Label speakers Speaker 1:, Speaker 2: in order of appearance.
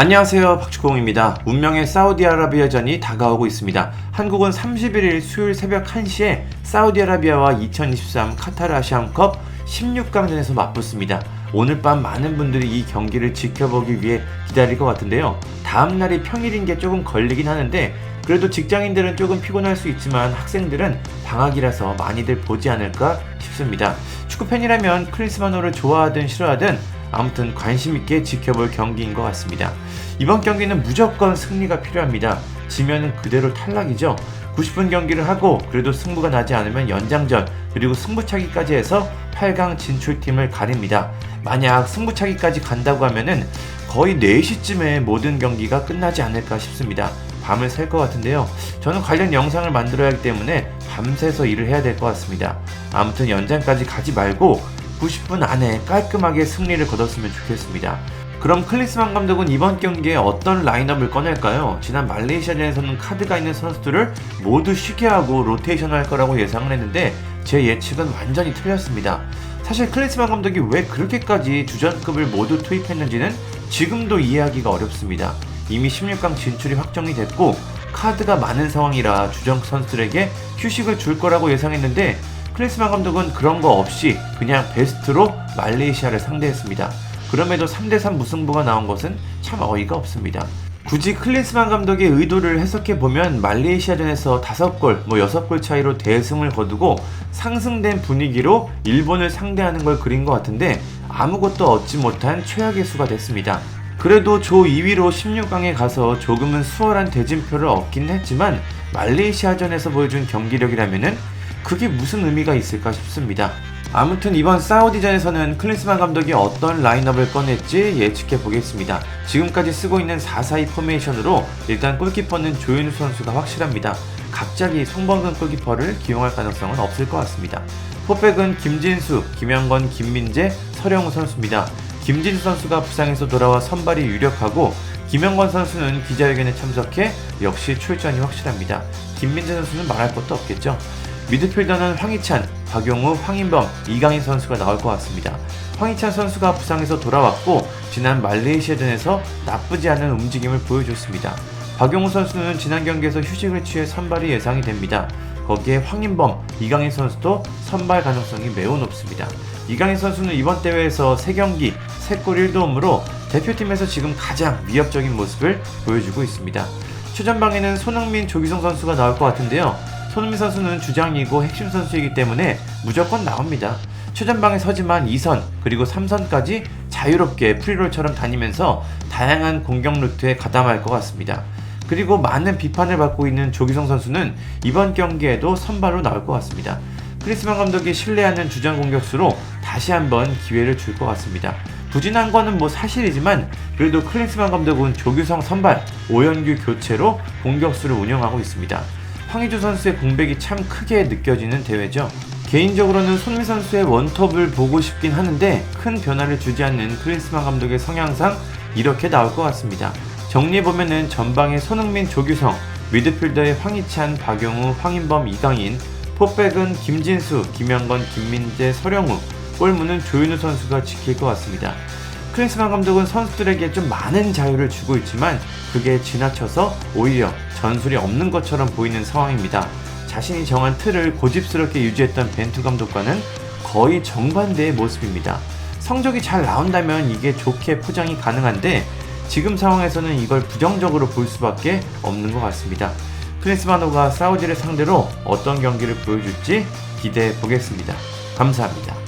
Speaker 1: 안녕하세요 박주공입니다. 운명의 사우디아라비아전이 다가오고 있습니다. 한국은 31일 수요일 새벽 1시에 사우디아라비아와 2023 카타르 아시안컵 16강전에서 맞붙습니다. 오늘 밤 많은 분들이 이 경기를 지켜보기 위해 기다릴 것 같은데요. 다음 날이 평일인 게 조금 걸리긴 하는데 그래도 직장인들은 조금 피곤할 수 있지만 학생들은 방학이라서 많이들 보지 않을까 싶습니다. 축구 팬이라면 크리스마노를 좋아하든 싫어하든 아무튼 관심 있게 지켜볼 경기인 것 같습니다. 이번 경기는 무조건 승리가 필요합니다. 지면은 그대로 탈락이죠. 90분 경기를 하고 그래도 승부가 나지 않으면 연장전 그리고 승부차기까지 해서 8강 진출팀을 가립니다. 만약 승부차기까지 간다고 하면은 거의 4시쯤에 모든 경기가 끝나지 않을까 싶습니다. 밤을 샐 것 같은데요. 저는 관련 영상을 만들어야 하기 때문에 밤새서 일을 해야 될 것 같습니다. 아무튼 연장까지 가지 말고 90분 안에 깔끔하게 승리를 거뒀으면 좋겠습니다. 그럼 클리스만 감독은 이번 경기에 어떤 라인업을 꺼낼까요? 지난 말레이시아전에서는 카드가 있는 선수들을 모두 쉬게 하고 로테이션 할 거라고 예상을 했는데 제 예측은 완전히 틀렸습니다. 사실 클리스만 감독이 왜 그렇게까지 주전급을 모두 투입했는지는 지금도 이해하기가 어렵습니다. 이미 16강 진출이 확정이 됐고 카드가 많은 상황이라 주전 선수들에게 휴식을 줄 거라고 예상했는데 클리스만 감독은 그런 거 없이 그냥 베스트로 말레이시아를 상대했습니다. 그럼에도 3대3 무승부가 나온 것은 참 어이가 없습니다. 굳이 클린스만 감독의 의도를 해석해 보면 말레이시아전에서 5골, 뭐 6골 차이로 대승을 거두고 상승된 분위기로 일본을 상대하는 걸 그린 것 같은데 아무것도 얻지 못한 최악의 수가 됐습니다. 그래도 조 2위로 16강에 가서 조금은 수월한 대진표를 얻긴 했지만 말레이시아전에서 보여준 경기력이라면은 그게 무슨 의미가 있을까 싶습니다. 아무튼 이번 사우디전에서는 클린스만 감독이 어떤 라인업을 꺼낼지 예측해 보겠습니다. 지금까지 쓰고 있는 4-4-2 포메이션으로 일단 골키퍼는 조윤우 선수가 확실합니다. 갑자기 송범근 골키퍼를 기용할 가능성은 없을 것 같습니다. 포백은 김진수, 김영건, 김민재, 서령우 선수입니다. 김진수 선수가 부상에서 돌아와 선발이 유력하고 김영건 선수는 기자회견에 참석해 역시 출전이 확실합니다. 김민재 선수는 말할 것도 없겠죠. 미드필더는 황희찬, 박용우, 황인범, 이강인 선수가 나올 것 같습니다. 황희찬 선수가 부상에서 돌아왔고 지난 말레이시아전에서 나쁘지 않은 움직임을 보여줬습니다. 박용우 선수는 지난 경기에서 휴식을 취해 선발이 예상이 됩니다. 거기에 황인범, 이강인 선수도 선발 가능성이 매우 높습니다. 이강인 선수는 이번 대회에서 3경기, 3골 1도움으로 대표팀에서 지금 가장 위협적인 모습을 보여주고 있습니다. 최전방에는 손흥민, 조기성 선수가 나올 것 같은데요. 손흥민 선수는 주장이고 핵심 선수이기 때문에 무조건 나옵니다. 최전방에 서지만 2선 그리고 3선까지 자유롭게 프리롤처럼 다니면서 다양한 공격 루트에 가담할 것 같습니다. 그리고 많은 비판을 받고 있는 조기성 선수는 이번 경기에도 선발로 나올 것 같습니다. 크리스만 감독이 신뢰하는 주전 공격수로 다시 한번 기회를 줄 것 같습니다. 부진한 거는 뭐 사실이지만 그래도 클린스만 감독은 조규성 선발, 오연규 교체로 공격수를 운영하고 있습니다. 황희주 선수의 공백이 참 크게 느껴지는 대회죠. 개인적으로는 손미 선수의 원톱을 보고 싶긴 하는데 큰 변화를 주지 않는 클린스만 감독의 성향상 이렇게 나올 것 같습니다. 정리해보면은 전방에 손흥민, 조규성, 미드필더의 황희찬, 박용우, 황인범, 이강인, 포백은 김진수, 김영건, 김민재, 서령우, 골문은 조윤우 선수가 지킬 것 같습니다. 클린스만 감독은 선수들에게 좀 많은 자유를 주고 있지만 그게 지나쳐서 오히려 전술이 없는 것처럼 보이는 상황입니다. 자신이 정한 틀을 고집스럽게 유지했던 벤투 감독과는 거의 정반대의 모습입니다. 성적이 잘 나온다면 이게 좋게 포장이 가능한데 지금 상황에서는 이걸 부정적으로 볼 수밖에 없는 것 같습니다. 클린스마노가 사우디를 상대로 어떤 경기를 보여줄지 기대해 보겠습니다. 감사합니다.